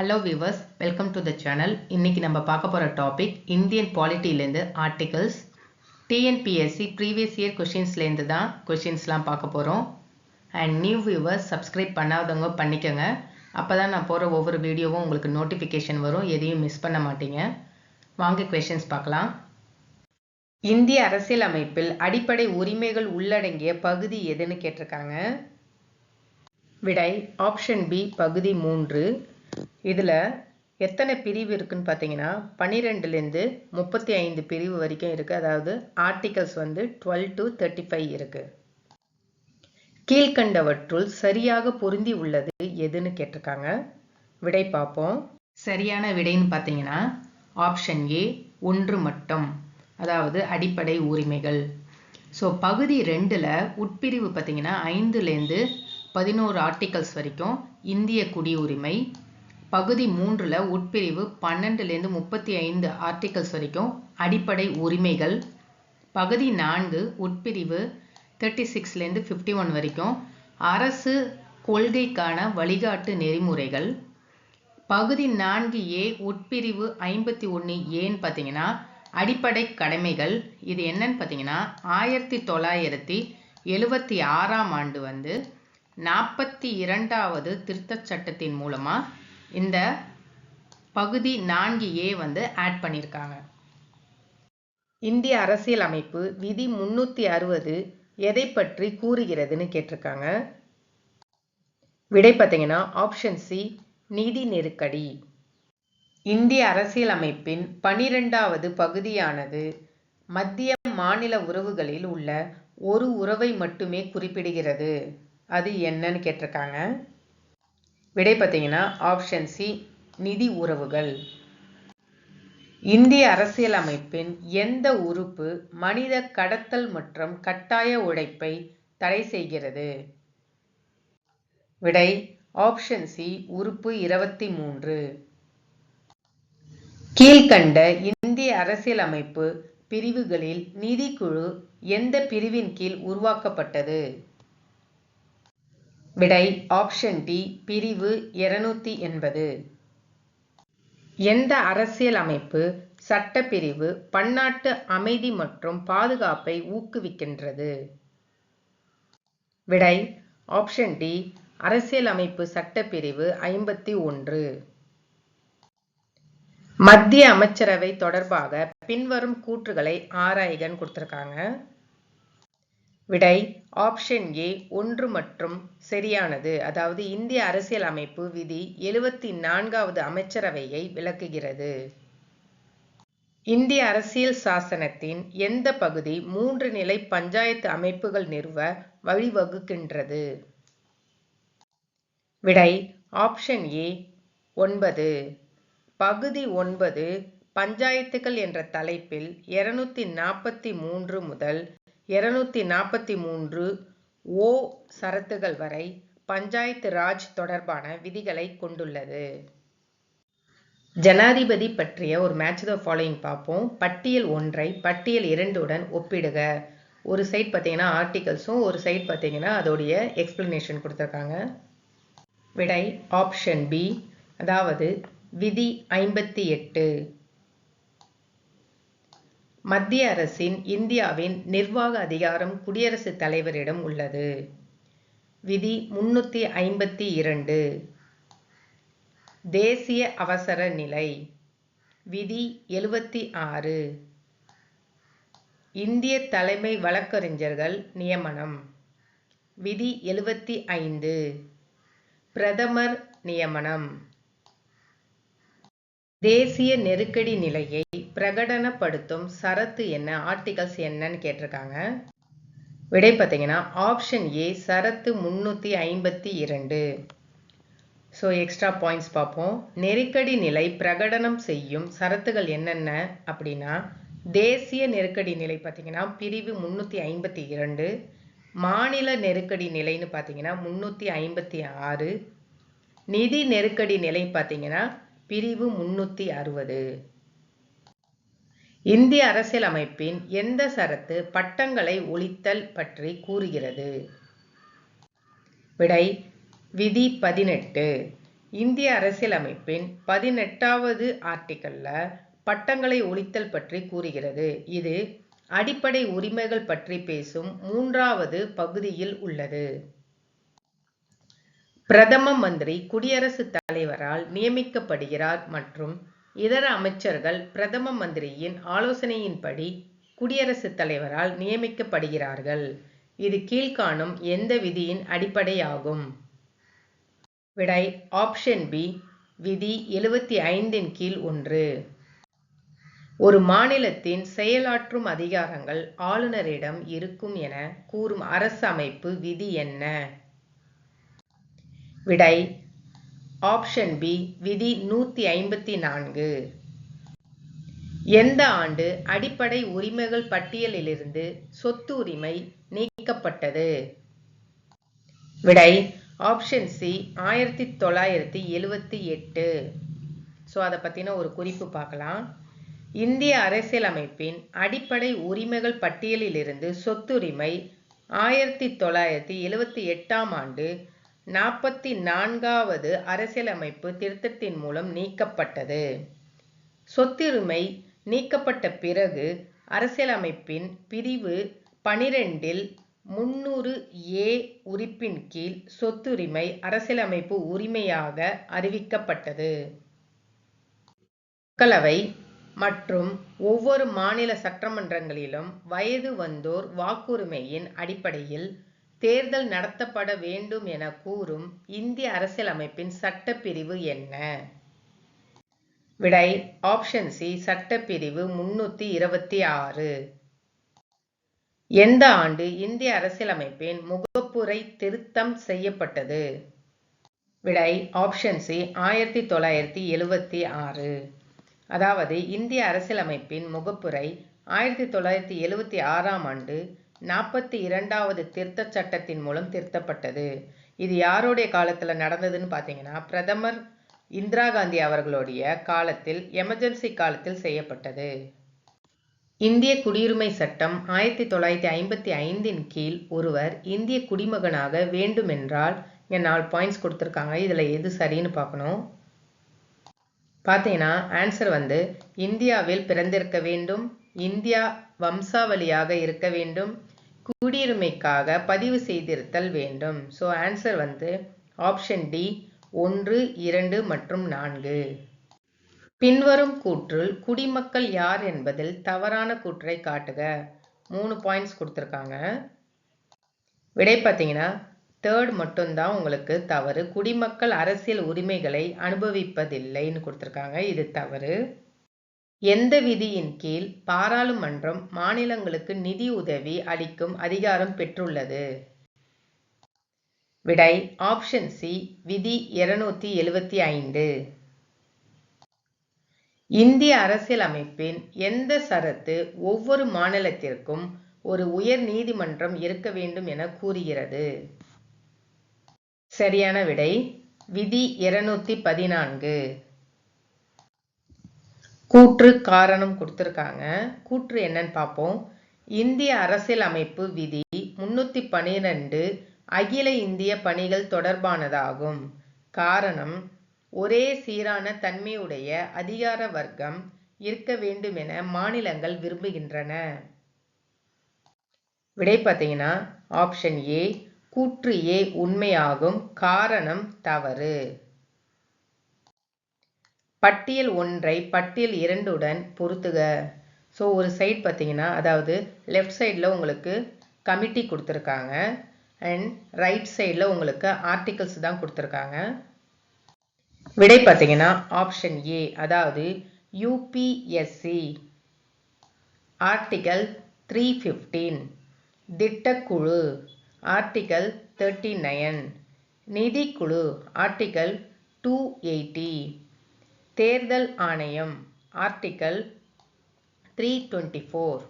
Hello viewers welcome to the channel இன்றைக்கி நம்ம பார்க்க போகிற டாபிக் இந்தியன் பாலிட்டிலேருந்து ஆர்டிகல்ஸ் டிஎன்பிஎஸ்சி ப்ரீவியஸ் இயர் கொஷின்ஸ்லேருந்து தான் கொஷின்ஸ்லாம் பார்க்க போகிறோம் அண்ட் நியூ வியூவர்ஸ் சப்ஸ்கிரைப் பண்ணாதவங்க பண்ணிக்கோங்க. அப்போ தான் நான் போகிற ஒவ்வொரு வீடியோவும் உங்களுக்கு நோட்டிஃபிகேஷன் வரும். எதையும் மிஸ் பண்ண மாட்டீங்க. வாங்க கொஷின்ஸ் பார்க்கலாம். இந்திய அரசியலமைப்பில் அடிப்படை உரிமைகள் உள்ளடங்கிய பகுதி எதுன்னு கேட்டிருக்காங்க. விடை ஆப்ஷன் பி பகுதி மூன்று. இதில் எத்தனை பிரிவு இருக்குன்னு பார்த்தீங்கன்னா பன்னிரெண்டுலேருந்து முப்பத்தி ஐந்து பிரிவு வரைக்கும் இருக்குது அதாவது ஆர்டிகல்ஸ் வந்து டுவெல் டு தேர்ட்டி ஃபைவ் இருக்குது கீழ்கண்டவற்றுள் சரியாக பொருந்தி உள்ளது எதுன்னு கேட்டிருக்காங்க. விடை பார்ப்போம். சரியான விடைன்னு பார்த்தீங்கன்னா ஆப்ஷன் ஏ ஒன்று மட்டும். அதாவது அடிப்படை உரிமைகள். ஸோ பகுதி ரெண்டில் உட்பிரிவு பார்த்தீங்கன்னா ஐந்துலேருந்து பதினோரு ஆர்டிகல்ஸ் வரைக்கும் இந்திய குடியுரிமை பகுதி மூன்றில் உட்பிரிவு பன்னெண்டுலேருந்து முப்பத்தி ஐந்து ஆர்டிகல்ஸ் வரைக்கும் அடிப்படை உரிமைகள். பகுதி நான்கு உட்பிரிவு தேர்ட்டி சிக்ஸ்லேருந்து ஃபிஃப்டி ஒன் வரைக்கும் அரசு கொள்கைக்கான வழிகாட்டு நெறிமுறைகள். பகுதி நான்கு ஏ உட்பிரிவு ஐம்பத்தி ஒன்று ஏன்னு பார்த்தீங்கன்னா அடிப்படை கடமைகள். இது என்னன்னு பார்த்தீங்கன்னா ஆயிரத்தி தொள்ளாயிரத்தி எழுவத்தி ஆறாம் ஆண்டு வந்து நாற்பத்தி இரண்டாவது திருத்தச் சட்டத்தின் மூலமாக இந்த பகுதி நான்கு ஏ வந்து ஆட் பண்ணியிருக்காங்க இந்திய அரசியல் அமைப்பு விதி முன்னூற்றி அறுபது எதை பற்றி கூறுகிறதுன்னு கேட்டிருக்காங்க. விடை பார்த்தீங்கன்னா ஆப்ஷன் சி நிதி நெருக்கடி. இந்திய அரசியலமைப்பின் பனிரெண்டாவது பகுதியானது மத்திய மாநில உறவுகளில் உள்ள ஒரு உறவை மட்டுமே குறிப்பிடுகிறது. அது என்னன்னு கேட்டிருக்காங்க. விடை பார்த்தீங்கன்னா ஆப்ஷன் சி நிதி உறவுகள். இந்திய அரசியலமைப்பின் எந்த உறுப்பு மனித கடத்தல் மற்றும் கட்டாய உழைப்பை தடை செய்கிறது? விடை ஆப்ஷன் சி உறுப்பு இருபத்தி மூன்று. கீழ்கண்ட இந்திய அரசியலமைப்பு பிரிவுகளில் நிதிக்குழு எந்த பிரிவின் கீழ் உருவாக்கப்பட்டது? விடை ஆப்ஷன் டி பிரிவு இருநூத்தி எண்பது. எந்த அரசியல் அமைப்பு சட்டப்பிரிவு பன்னாட்டு அமைதி மற்றும் பாதுகாப்பை ஊக்குவிக்கின்றது? விடை ஆப்ஷன் டி அரசியலமைப்பு சட்டப்பிரிவு ஐம்பத்தி ஒன்று. மத்திய அமைச்சரவை தொடர்பாக பின்வரும் கூற்றுகளை ஆராய்கன்னு கொடுத்துருக்காங்க. விடை ஆப்ஷன் ஏ ஒன்று மற்றும் சரியானது. அதாவது இந்திய அரசியல் அமைப்பு விதி எழுவத்தி நான்காவது அமைச்சரவையை விளக்குகிறது. இந்திய அரசியல் சாசனத்தின் எந்த பகுதி மூன்று நிலை பஞ்சாயத்து அமைப்புகள் நிறுவ வழிவகுக்கின்றது? விடை ஆப்ஷன் ஏ ஒன்பது. பகுதி ஒன்பது பஞ்சாயத்துகள் என்ற தலைப்பில் இருநூத்தி நாற்பத்தி மூன்று முதல் இருநூத்தி நாற்பத்தி மூன்று ஓ சரத்துகள் வரை பஞ்சாயத்து ராஜ் தொடர்பான விதிகளை கொண்டுள்ளது. ஜனாதிபதி பற்றிய ஒரு மேட்ச் த ஃபாலோயிங் பார்ப்போம். பட்டியல் ஒன்றை பட்டியல் இரண்டுடன் ஒப்பிடுக. ஒரு சைட் பார்த்தீங்கன்னா ஆர்டிகல்ஸும் ஒரு சைட் பார்த்தீங்கன்னா அதோடைய எக்ஸ்பிளனேஷன் கொடுத்துருக்காங்க. விடை ஆப்ஷன் பி அதாவது விதி ஐம்பத்தி எட்டு. மத்திய அரசின் இந்தியாவின் நிர்வாக அதிகாரம் குடியரசுத் தலைவரிடம் உள்ளது. விதி முன்னூற்றி ஐம்பத்தி இரண்டு. தேசிய அவசர நிலை. விதி எழுபத்தி ஆறு. இந்திய தலைமை வழக்கறிஞர்கள் நியமனம். விதி எழுபத்தி ஐந்து. பிரதமர் நியமனம். தேசிய நெருக்கடி நிலையை பிரகடனப்படுத்தும் சரத்து என்ன? ஆர்டிகல்ஸ் என்னன்னு கேட்டிருக்காங்க. விடை பார்த்தீங்கன்னா ஆப்ஷன் ஏ சரத்து முன்னூற்றி ஐம்பத்தி இரண்டு. ஸோ எக்ஸ்ட்ரா பாயிண்ட்ஸ் பார்ப்போம். நெருக்கடி நிலை பிரகடனம் செய்யும் சரத்துகள் என்னென்ன அப்படின்னா தேசிய நெருக்கடி நிலை பார்த்தீங்கன்னா பிரிவு முன்னூற்றி ஐம்பத்தி இரண்டு. மாநில நெருக்கடி நிலைன்னு பார்த்தீங்கன்னா முந்நூற்றி ஐம்பத்தி ஆறு. நிதி நெருக்கடி நிலை பார்த்தீங்கன்னா பிரிவு முன்னூற்றி அறுபது. இந்திய அரசியலமைப்பின் எந்த சரத்து பட்டங்களை ஒழித்தல் பற்றி கூறுகிறது? விடை விதி பதினெட்டு. இந்திய அரசியலமைப்பின் பதினெட்டாவது ஆர்டிக்கல்ல பட்டங்களை ஒழித்தல் பற்றி கூறுகிறது. இது அடிப்படை உரிமைகள் பற்றி பேசும் மூன்றாவது பகுதியில் உள்ளது. பிரதம மந்திரி குடியரசுத் தலைவரால் நியமிக்கப்படுகிறார் மற்றும் இதர அமைச்சர்கள் பிரதம மந்திரியின் ஆலோசனையின்படி குடியரசுத் தலைவரால் நியமிக்கப்படுகிறார்கள். இது கீழ்காணும் எந்த விதியின் அடிப்படையாகும்? விடை ஆப்ஷன் பி விதி எழுவத்தி ஐந்தின் கீழ் ஒன்று. ஒரு மாநிலத்தின் செயலாற்றும் அதிகாரங்கள் ஆளுநரிடம் இருக்கும் என கூறும் அரசு அமைப்பு விதி என்ன? விடை. ஆப்ஷன் பி விதி நூத்தி ஐம்பத்தி நான்கு. எந்த ஆண்டு அடிப்படை உரிமைகள் பட்டியலிலிருந்து சொத்து உரிமை நீக்கப்பட்டது? விடை. ஆப்ஷன் சி ஆயிரத்தி தொள்ளாயிரத்தி எழுவத்தி எட்டு. ஸோ அதை பற்றின ஒரு குறிப்பு பார்க்கலாம் இந்திய அரசியலமைப்பின் அடிப்படை உரிமைகள் பட்டியலிலிருந்து சொத்துரிமை ஆயிரத்தி தொள்ளாயிரத்தி எழுவத்தி எட்டாம் ஆண்டு நாற்பத்தி நான்காவது அரசியலமைப்பு திருத்தத்தின் மூலம் நீக்கப்பட்டது. சொத்துரிமை நீக்கப்பட்ட பிறகு அரசியலமைப்பின் பிரிவு பனிரெண்டில் முன்னூறு ஏ உறுப்பின் கீழ் சொத்துரிமை அரசியலமைப்பு உரிமையாக அறிவிக்கப்பட்டது. மக்களவை மற்றும் ஒவ்வொரு மாநில சட்டமன்றங்களிலும் வயது வந்தோர் வாக்குரிமையின் அடிப்படையில் தேர்தல் நடத்தப்பட வேண்டும் என கூறும் இந்திய அரசியலமைப்பின் சட்டப்பிரிவு என்ன? விடை ஆப்ஷன் சி சட்டப்பிரிவு முன்னூத்தி இருபத்தி ஆறு. எந்த ஆண்டு இந்திய அரசியலமைப்பின் முகப்புரை திருத்தம் செய்யப்பட்டது? விடை ஆப்ஷன் சி ஆயிரத்தி தொள்ளாயிரத்தி எழுவத்தி ஆறு. அதாவது இந்திய அரசியலமைப்பின் முகப்புரை ஆயிரத்தி தொள்ளாயிரத்தி எழுவத்தி ஆறாம் ஆண்டு நாற்பத்தி இரண்டாவது திருத்த சட்டத்தின் மூலம் திருத்தப்பட்டது. இது யாருடைய காலத்தில் நடந்ததுன்னு பார்த்தீங்கன்னா பிரதமர் இந்திரா காந்தி அவர்களுடைய காலத்தில் எமர்ஜென்சி காலத்தில் செய்யப்பட்டது. இந்திய குடியுரிமை சட்டம் ஆயிரத்தி தொள்ளாயிரத்தி ஐம்பத்தி ஐந்தின் கீழ் ஒருவர் இந்திய குடிமகனாக வேண்டுமென்றால் இங்கே நாலு பாயிண்ட்ஸ் கொடுத்துருக்காங்க. இதில் எது சரின்னு பார்க்கணும். பார்த்தீங்கன்னா ஆன்சர் வந்து இந்தியாவில் பிறந்திருக்க வேண்டும் இந்தியா வம்சாவளியாக இருக்க வேண்டும் குடியுரிமைக்காக பதிவு செய்திருத்தல் வேண்டும். ஸோ ஆன்சர் வந்து ஆப்ஷன் டி ஒன்று இரண்டு மற்றும் நான்கு. பின்வரும் கூற்றுள் குடிமக்கள் யார் என்பதில் தவறான கூற்றை காட்டுக. மூணு பாயிண்ட்ஸ் கொடுத்துருக்காங்க. விடை பார்த்தீங்கன்னா தேர்ட் மட்டும்தான் உங்களுக்கு தவறு. குடிமக்கள் அரசியல் உரிமைகளை அனுபவிப்பதில்லைன்னு கொடுத்துருக்காங்க. இது தவறு. எந்த விதியின் கீழ் பாராளுமன்றம் மாநிலங்களுக்கு நிதி உதவி அளிக்கும் அதிகாரம் பெற்றுள்ளது? விடை ஆப்ஷன் சி விதி இருநூத்தி எழுவத்தி ஐந்து. இந்திய அரசியலமைப்பின் எந்த சரத்து ஒவ்வொரு மாநிலத்திற்கும் ஒரு உயர் நீதிமன்றம் இருக்க வேண்டும் என கூறுகிறது? சரியான விடை விதி இருநூத்தி பதினான்கு. கூற்று காரணம் கொடுத்துருக்காங்க. கூற்று என்னன்னு பார்ப்போம். இந்திய அரசியல் அமைப்பு விதி முன்னூற்றி பனிரெண்டு அகில இந்திய பணிகள் தொடர்பானதாகும். காரணம் ஒரே சீரான தன்மையுடைய அதிகார வர்க்கம் இருக்க வேண்டும் என மாநிலங்கள் விரும்புகின்றன. விடை பார்த்தீங்கன்னா ஆப்ஷன் ஏ கூற்று ஏ உண்மையாகும். காரணம் தவறு. பட்டியல் ஒன்றை பட்டியல் இரண்டுடன் பொருத்துக. ஸோ ஒரு சைட் பார்த்தீங்கன்னா அதாவது லெஃப்ட் சைடில் உங்களுக்கு கமிட்டி கொடுத்துருக்காங்க. அண்ட் ரைட் சைடில் உங்களுக்கு ஆர்டிகல்ஸ் தான் கொடுத்துருக்காங்க. விடை பார்த்தீங்கன்னா ஆப்ஷன் ஏ அதாவது யூபிஎஸ்சி ஆர்டிகல் த்ரீ ஃபிஃப்டீன் திட்டக்குழு ஆர்டிகல் தேர்ட்டி நயன் நிதிக்குழு ஆர்டிகல் டூ எயிட்டி தேர்தல் ஆணையம் ஆர்டிகல் த்ரீ டுவெண்ட்டி ஃபோர்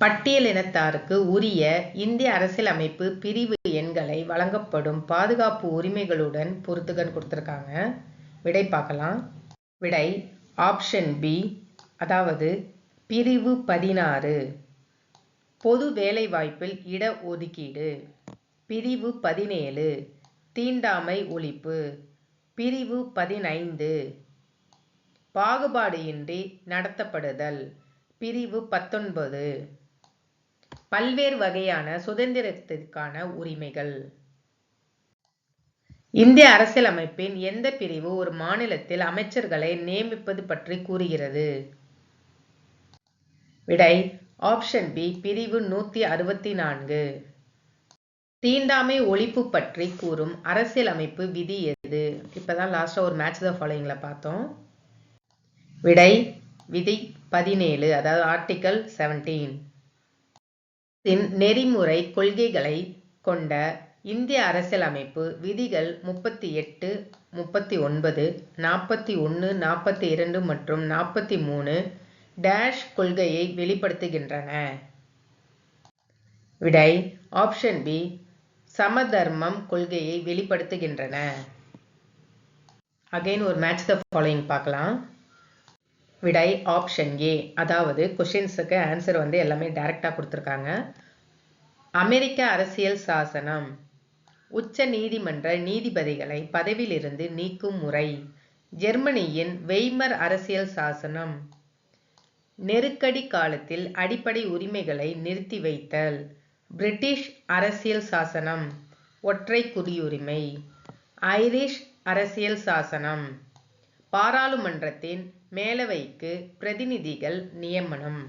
பட்டியலினத்தாருக்கு உரிய இந்திய அரசியலமைப்பு பிரிவு எண்களை வழங்கப்படும் பாதுகாப்பு உரிமைகளுடன் பொருத்துகன் கொடுத்துருக்காங்க. விடை பார்க்கலாம். விடை ஆப்ஷன் பி அதாவது பிரிவு பதினாறு. பொது வேலைவாய்ப்பில் இட ஒதுக்கீடு. பிரிவு பதினேழு. தீண்டாமை ஒழிப்பு. பிரிவு பதினைந்து. பாகுபாடு இன்றி நடத்தப்படுதல். பிரிவு பத்தொன்பது. பல்வேறு வகையான சுதந்திரத்திற்கான உரிமைகள். இந்திய அரசியலமைப்பின் எந்த பிரிவு ஒரு மாநிலத்தில் அமைச்சர்களை நியமிப்பது பற்றி கூறுகிறது? விடை ஆப்ஷன் பி பிரிவு நூத்தி அறுபத்தி நான்கு தீண்டாமை ஒழிப்பு பற்றி கூறும் அரசியலமைப்பு விதி எது? இப்பதான் லாஸ்ட் ஒரு மேட்ச் த ஃபாலோயிங்ல பார்த்தோம். விடை விதி பதினேழு அதாவது ஆர்டிக்கல் செவன்டீன் நெறிமுறை கொள்கைகளை கொண்ட இந்திய அரசியலமைப்பு விதிகள் முப்பத்தி எட்டு முப்பத்தி ஒன்பது நாற்பத்தி ஒன்று நாற்பத்தி இரண்டு மற்றும் நாற்பத்தி மூணு டேஷ் கொள்கையை வெளிப்படுத்துகின்றன. விடை ஆப்ஷன் பி சமதர்மம் கொள்கையை வெளிப்படுத்துகின்றன. அகைன் ஒரு மேட்ச் த ஃபாலோயிங் பார்க்கலாம். விடை ஆப்ஷன் ஏ அதாவது கொஷின்ஸுக்கு ஆன்சர் வந்து எல்லாமே டைரெக்டாக கொடுத்துருக்காங்க. அமெரிக்க அரசியல் சாசனம். உச்ச நீதிமன்ற நீதிபதிகளை பதவியிலிருந்து நீக்கும் முறை. ஜெர்மனியின் வெய்மர் அரசியல் சாசனம். நெருக்கடி காலத்தில் அடிப்படை உரிமைகளை நிறுத்தி வைத்தல். பிரிட்டிஷ் அரசியல் சாசனம். ஒற்றை குடியுரிமை. ஐரிஷ் அரசியல் சாசனம். பாராளுமன்றத்தின் மேலவைக்கு பிரதிநிதிகள் நியமனம்.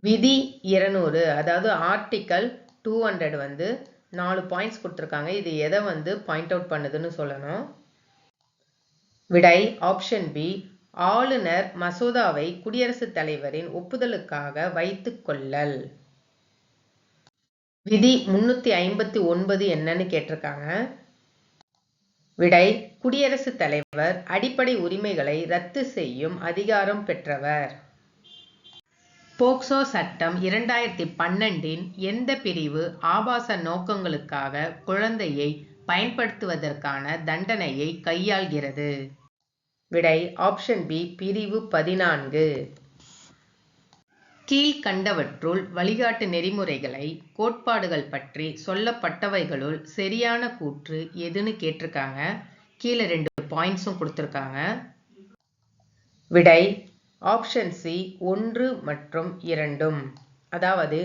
விதி இருநூறு அதாவது ஆர்டிக்கல் டூ ஹண்ட்ரட் வந்து நாலு பாயிண்ட்ஸ் கொடுத்துருக்காங்க. இது எதை வந்து பாயிண்ட் அவுட் பண்ணுதுன்னு சொல்லணும். விடை ஆப்ஷன் பி ஆளுநர் மசோதாவை குடியரசுத் தலைவரின் ஒப்புதலுக்காக வைத்து கொள்ளல். விதி முன்னூத்தி ஐம்பத்தி ஒன்பது என்னன்னு கேட்டிருக்காங்க. விடை குடியரசுத் தலைவர் அடிப்படை உரிமைகளை ரத்து செய்யும் அதிகாரம் பெற்றவர். போக்சோ சட்டம் இரண்டாயிரத்தி பன்னெண்டின் எந்த பிரிவு ஆபாச நோக்கங்களுக்காக குழந்தையை பயன்படுத்துவதற்கான தண்டனையை கையாள்கிறது? விடை ஆப்ஷன் பி பிரிவு பதினான்கு. கீழ்கண்டவற்றுள் வழிகாட்டு நெறிமுறைகளை கோட்பாடுகள் பற்றி சொல்லப்பட்டவைகளுள் சரியான கூற்று எதுன்னு கேட்டிருக்காங்க. கீழே ரெண்டு பாயிண்ட்ஸும் கொடுத்துருக்காங்க. விடை ஆப்ஷன் சி ஒன்று மற்றும் இரண்டும். அதாவது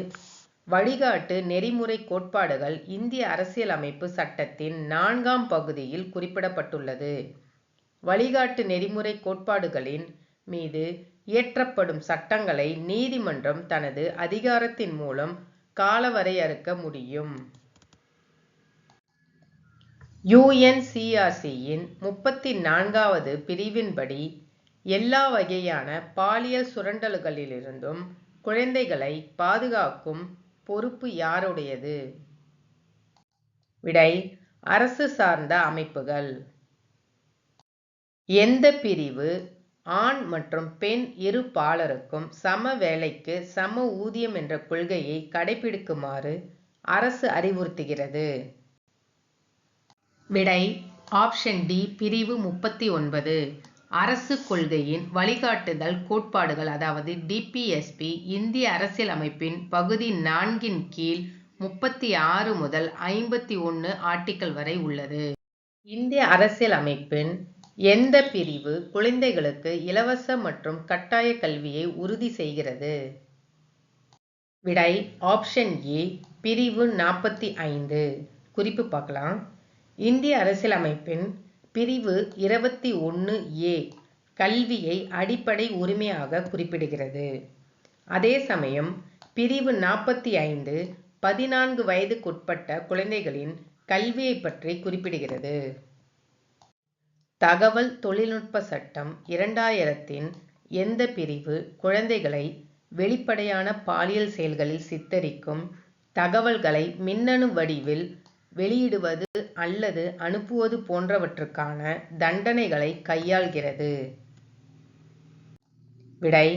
வழிகாட்டு நெறிமுறை கோட்பாடுகள் இந்திய அரசியலமைப்பு சட்டத்தின் நான்காம் பகுதியில் குறிப்பிடப்பட்டுள்ளது. வழிகாட்டு நெறிமுறை கோட்பாடுகளின் மீது இயற்றப்படும் சட்டங்களை நீதிமன்றம் தனது அதிகாரத்தின் மூலம் காலவரையறுக்க முடியும். யுஎன்சிஆர்சியின் முப்பத்தி நான்காவது பிரிவின்படி எல்லா வகையான பாலியல் சுரண்டல்களிலிருந்தும் குழந்தைகளை பாதுகாக்கும் பொறுப்பு யாருடையது? விடை அரசு சார்ந்த அமைப்புகள். எந்த பிரிவு ஆண் மற்றும் பெண் இரு பாலருக்கும் சம வேலைக்கு சம ஊதியம் என்ற கொள்கையை கடைபிடிக்குமாறு அரசு அறிவுறுத்துகிறது. விடை ஆப்ஷன் டி பிரிவு முப்பத்தி ஒன்பது. அரசு கொள்கையின் வழிகாட்டுதல் கோட்பாடுகள் அதாவது டிபிஎஸ்பி இந்திய அரசியலமைப்பின் பகுதி நான்கின் கீழ் முப்பத்தி ஆறு முதல் ஐம்பத்தி ஒன்று ஆர்டிக்கல் வரை உள்ளது. இந்திய அரசியலமைப்பின் எந்த பிரிவு குழந்தைகளுக்கு இலவச மற்றும் கட்டாய கல்வியை உறுதி செய்கிறது? விடை ஆப்ஷன் ஏ பிரிவு நாற்பத்தி ஐந்து குறிப்பு பார்க்கலாம். இந்திய அரசியலமைப்பின் பிரிவு இருபத்தி ஒன்று ஏ கல்வியை அடிப்படை உரிமையாக குறிப்பிடுகிறது. அதே சமயம் பிரிவு நாற்பத்தி ஐந்து பதினான்கு வயதுக்குட்பட்ட குழந்தைகளின் கல்வியை பற்றி குறிப்பிடுகிறது. தகவல் தொழில்நுட்ப சட்டம் இரண்டாயிரத்தின் எந்த பிரிவு குழந்தைகளை வெளிப்படையான பாலியல் செயல்களில் சித்தரிக்கும் தகவல்களை மின்னணு வடிவில் வெளியிடுவது அல்லது அனுப்புவது போன்றவற்றுக்கான தண்டனைகளை கையாள்கிறது. விடை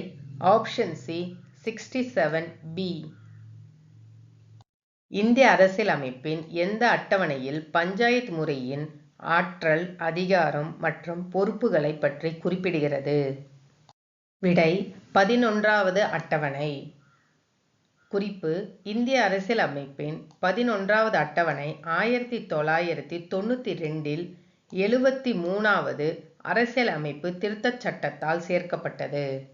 option C sixty seven B இந்திய அரசியலமைப்பின் எந்த அட்டவணையில் பஞ்சாயத் முறையின் ஆற்றல் அதிகாரம் மற்றும் பொறுப்புகளை பற்றி குறிப்பிடுகிறது. விடை பதினொன்றாவது அட்டவணை. குறிப்பு இந்திய அரசியலமைப்பின் பதினொன்றாவது அட்டவணை ஆயிரத்தி தொள்ளாயிரத்தி தொண்ணூற்றி ரெண்டில் எழுபத்தி மூணாவது அரசியல் அமைப்பு திருத்தச் சட்டத்தால் சேர்க்கப்பட்டது.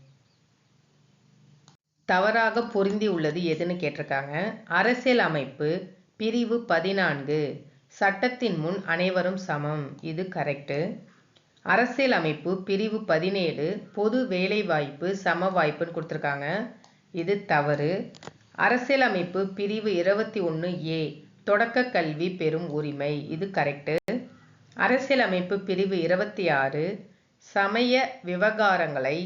தவறாக பொருந்தி உள்ளது எதுன்னு கேட்டிருக்காங்க. அரசியல் அமைப்பு பிரிவு பதினான்கு. சட்டத்தின் முன் அனைவரும் சமம். இது கரெக்டு அரசியலமைப்பு பிரிவு பதினேழு பொது வேலைவாய்ப்பு சம வாய்ப்புன்னு கொடுத்துருக்காங்க. இது தவறு. அரசியலமைப்பு பிரிவு இருபத்தி ஒன்று ஏ தொடக்க கல்வி பெறும் உரிமை. இது கரெக்டு அரசியலமைப்பு பிரிவு இருபத்தி ஆறு சமய விவகாரங்களை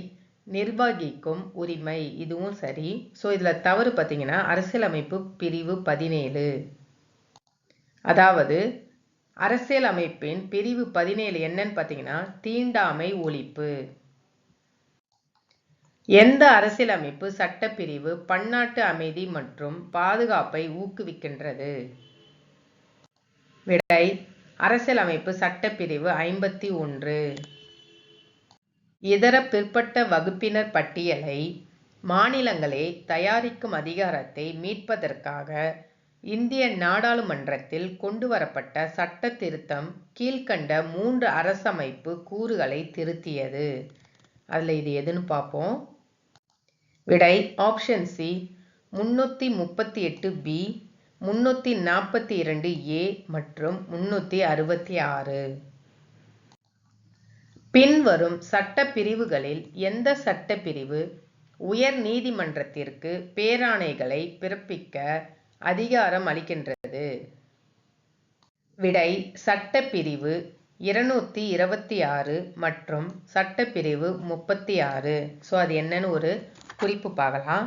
நிர்வகிக்கும் உரிமை. இதுவும் சரி. ஸோ இதில் தவறு பார்த்தீங்கன்னா அரசியலமைப்பு பிரிவு பதினேழு. அதாவது அரசியல் அமைப்பின் பிரிவு பதினேழு என்னன்னு பார்த்தீங்கன்னா தீண்டாமை ஒழிப்பு. எந்த அரசியலமைப்பு சட்டப்பிரிவு பன்னாட்டு அமைதி மற்றும் பாதுகாப்பை ஊக்குவிக்கின்றது? விடை அரசியலமைப்பு சட்டப்பிரிவு ஐம்பத்தி ஒன்று. இதர பிற்பட்ட வகுப்பினர் பட்டியலை மாநிலங்களே தயாரிக்கும் அதிகாரத்தை மீட்பதற்காக இந்திய நாடாளுமன்றத்தில் கொண்டுவரப்பட்ட சட்ட திருத்தம் கீழ்கண்ட மூன்று அரசமைப்பு கூறுகளை திருத்தியது. அதில் இது எதுன்னு பார்ப்போம் விடை ஆப்ஷன் சி முன்னூற்றி முப்பத்தி எட்டு பி முன்னூற்றி நாற்பத்தி இரண்டு ஏ மற்றும் முன்னூற்றி அறுபத்தி ஆறு. பின்வரும் சட்ட பிரிவுகளில் எந்த சட்டப்பிரிவு உயர் நீதிமன்றத்திற்கு பேராணைகளை பிறப்பிக்க அதிகாரம் அளிக்கின்றது. விடை சட்டப்பிரிவு இருநூத்தி இருபத்தி ஆறு மற்றும் சட்டப்பிரிவு முப்பத்தி ஆறு ஸோ அது என்னன்னு ஒரு குறிப்பு பார்க்கலாம்.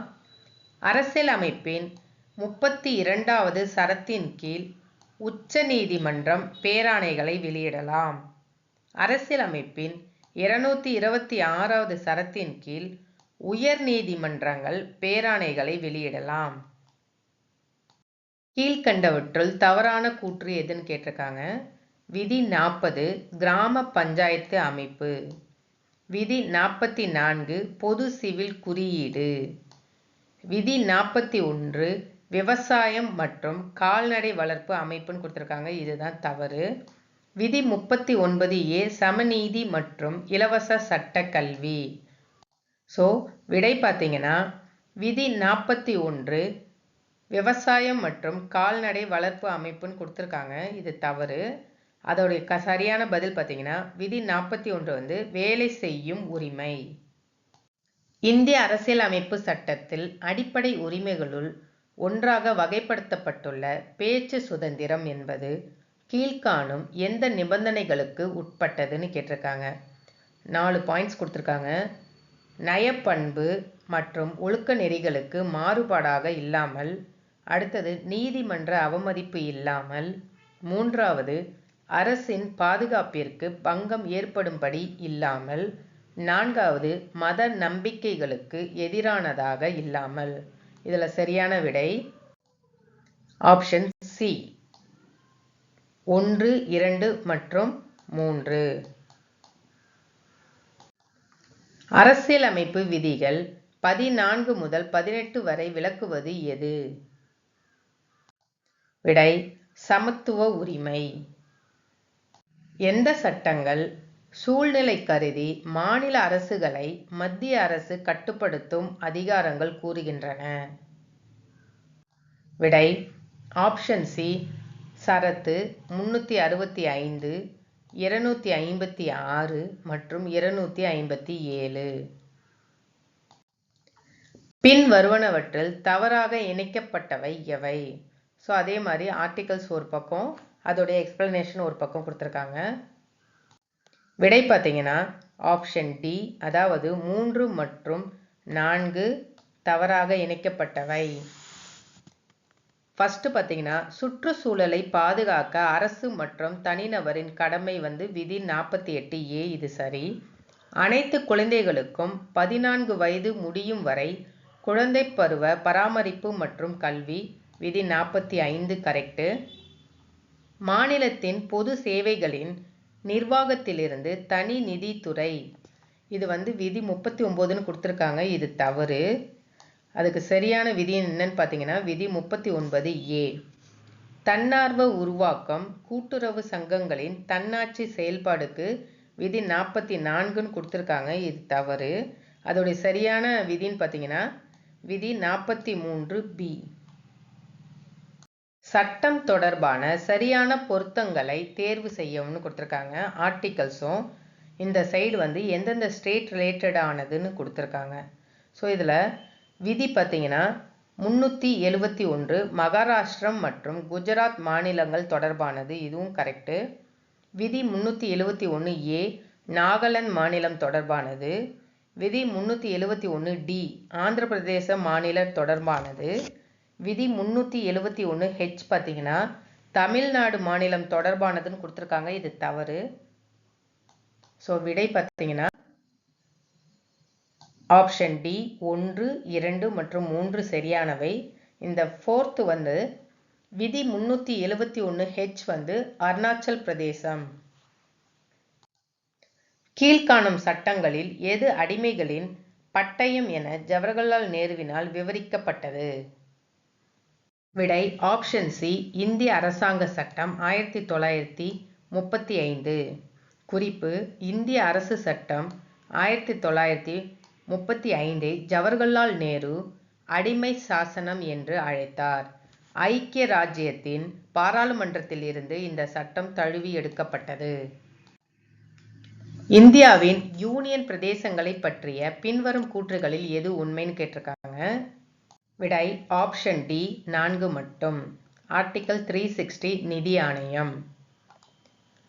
அரசியலமைப்பின் முப்பத்தி இரண்டாவது சரத்தின் கீழ் உச்ச நீதிமன்றம் பேராணைகளை வெளியிடலாம். அரசியலமைப்பின் இருநூத்தி இருபத்தி ஆறாவது சரத்தின் கீழ் உயர் நீதிமன்றங்கள் பேராணைகளை வெளியிடலாம். கீழ்கண்டவற்றுள் தவறான கூற்று எதுன்னு கேட்டிருக்காங்க. விதி நாற்பது கிராம பஞ்சாயத்து அமைப்பு. விதி நாற்பத்தி நான்கு பொது சிவில் குறியீடு. விதி நாற்பத்தி ஒன்று விவசாயம் மற்றும் கால்நடை வளர்ப்பு அமைப்புன்னு கொடுத்துருக்காங்க. இதுதான் தவறு. விதி முப்பத்தி ஒன்பது ஏ சமநீதி மற்றும் இலவச சட்ட கல்வி ஸோ விடை பார்த்தீங்கன்னா விதி நாற்பத்தி ஒன்று விவசாயம் மற்றும் கால்நடை வளர்ப்பு அமைப்புன்னு கொடுத்துருக்காங்க. இது தவறு. அதோடைய க சரியான பதில் பார்த்தீங்கன்னா விதி நாற்பத்தி ஒன்று வந்து வேலை செய்யும் உரிமை. இந்திய அரசியலமைப்பு சட்டத்தில் அடிப்படை உரிமைகளுள் ஒன்றாக வகைப்படுத்தப்பட்டுள்ள பேச்சு சுதந்திரம் என்பது கீழ்காணும் எந்த நிபந்தனைகளுக்கு உட்பட்டதுன்னு கேட்டிருக்காங்க. நாலு பாயிண்ட்ஸ் கொடுத்துருக்காங்க. நயப்பண்பு மற்றும் ஒழுக்க நெறிகளுக்கு மாறுபாடாக இல்லாமல் அடுத்தது நீதிமன்ற அவமதிப்பு இல்லாமல் மூன்றாவது அரசின் பாதுகாப்பிற்கு பங்கம் ஏற்படும்படி இல்லாமல் நான்காவது மத நம்பிக்கைகளுக்கு எதிரானதாக இல்லாமல். இதில் சரியான விடை ஆப்ஷன் சி ஒன்று இரண்டு மற்றும் மூன்று. அரசியலமைப்பு விதிகள் பதினான்கு முதல் பதினெட்டு வரை விளக்குவது எது? விடை சமத்துவ உரிமை. எந்த சட்டங்கள் சூழ்நிலை கருதி மாநில அரசுகளை மத்திய அரசு கட்டுப்படுத்தும் அதிகாரங்கள் கூறுகின்றன? விடை ஆப்ஷன் சி சரத்து முன்னூற்றி அறுபத்தி ஐந்து இருநூத்தி ஐம்பத்தி ஆறு மற்றும் இருநூத்தி ஐம்பத்தி ஏழு. பின் வருவனவற்றில் தவறாக இணைக்கப்பட்டவை எவை? ஸோ அதே மாதிரி ஆர்டிகல்ஸ் ஒரு பக்கம் அதோடைய எக்ஸ்பிளனேஷன் ஒரு பக்கம் கொடுத்துருக்காங்க. விடை பார்த்தீங்கன்னா ஆப்ஷன் டி அதாவது மூன்று மற்றும் நான்கு தவறாக இணைக்கப்பட்டவை. ஃபஸ்ட்டு பார்த்தீங்கன்னா சுற்றுச்சூழலை பாதுகாக்க அரசு மற்றும் தனிநபரின் கடமை வந்து விதி நாற்பத்தி எட்டு ஏ இது சரி. அனைத்து குழந்தைகளுக்கும் பதினான்கு வயது முடியும் வரை குழந்தை பருவ பராமரிப்பு மற்றும் கல்வி விதி நாற்பத்தி ஐந்து கரெக்டு மாநிலத்தின் பொது சேவைகளின் நிர்வாகத்திலிருந்து தனி நிதித்துறை. இது வந்து விதி முப்பத்தி ஒம்போதுன்னு கொடுத்துருக்காங்க. இது தவறு. அதுக்கு சரியான விதி என்னன்னு பார்த்தீங்கன்னா விதி முப்பத்தி ஒன்பது ஏ. தன்னார்வ உருவாக்கம் கூட்டுறவு சங்கங்களின் தன்னாட்சி செயல்பாடுக்கு விதி நாற்பத்தி நான்குன்னு கொடுத்துருக்காங்க. இது தவறு. அதோடைய சரியான விதின்னு பார்த்தீங்கன்னா விதி நாற்பத்தி மூன்று பி. சட்டம் தொடர்பான சரியான பொருத்தங்களை தேர்வு செய்யணும்னு கொடுத்துருக்காங்க. ஆர்டிகல்ஸும் இந்த சைடு வந்து எந்தெந்த ஸ்டேட் ரிலேட்டடானதுன்னு கொடுத்துருக்காங்க. ஸோ இதில் விதி பார்த்திங்கன்னா முந்நூற்றி எழுபத்தி ஒன்று மகாராஷ்டிரம் மற்றும் குஜராத் மாநிலங்கள் தொடர்பானது. இதுவும் கரெக்டு விதி முந்நூற்றி எழுபத்தி ஒன்று ஏ நாகாலாந்து மாநிலம் தொடர்பானது. விதி முந்நூற்றி எழுபத்தி ஒன்று டி ஆந்திர பிரதேச மாநில தொடர்பானது. விதி முந்நூற்றி எழுபத்தி ஒன்று ஹெச் பார்த்தீங்கன்னா தமிழ்நாடு மாநிலம் தொடர்பானதுன்னு கொடுத்துருக்காங்க. இது தவறு. ஸோ விடை பார்த்தீங்கன்னா ஆப்ஷன் டி ஒன்று இரண்டு மற்றும் மூன்று சரியானவை. இந்த ஃபோர்த்து வந்து விதி முந்நூற்றி எழுபத்தி ஒன்று ஹெச் வந்து அருணாச்சல் பிரதேசம். கீழ்காணும் சட்டங்களில் எது அடிமைகளின் பட்டயம் என ஜவஹர்லால் நேருவினால் விவரிக்கப்பட்டது? விடை ஆப்ஷன் சி இந்திய அரசாங்க சட்டம் ஆயிரத்தி தொள்ளாயிரத்தி முப்பத்தி ஐந்து. குறிப்பு இந்திய அரசு சட்டம் ஆயிரத்தி தொள்ளாயிரத்தி முப்பத்தி ஐந்தை ஜவஹர்லால் நேரு அடிமை சாசனம் என்று அழைத்தார். ஐக்கிய ராஜ்யத்தின் பாராளுமன்றத்தில் இருந்து இந்த சட்டம் தழுவி எடுக்கப்பட்டது. இந்தியாவின் யூனியன் பிரதேசங்களை பற்றிய பின்வரும் கூற்றுகளில் எது உண்மைன்னு கேட்டிருக்காங்க? விடை ஆப்ஷன் டி நான்கு மட்டும். ஆர்டிக்கல் த்ரீ சிக்ஸ்டி நிதி ஆணையம்.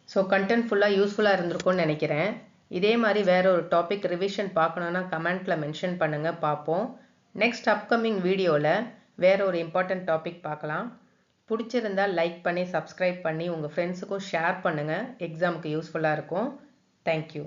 ஸோ கண்டென்ட் ஃபுல்லாக யூஸ்ஃபுல்லாக இருந்திருக்கும்னு நினைக்கிறேன். இதே மாதிரி வேற ஒரு டாபிக் ரிவிஷன் பார்க்கணுன்னா கமெண்ட்டில் மென்ஷன் பண்ணுங்கள் பார்ப்போம். நெக்ஸ்ட் அப்கமிங் வீடியோவில் வேற ஒரு இம்பார்ட்டன்ட் டாபிக் பார்க்கலாம். பிடிச்சிருந்தா லைக் பண்ணி சப்ஸ்கிரைப் பண்ணி உங்கள் ஃப்ரெண்ட்ஸுக்கும் ஷேர் பண்ணுங்கள் எக்ஸாமுக்கு யூஸ்ஃபுல்லாக இருக்கும். தேங்க்யூ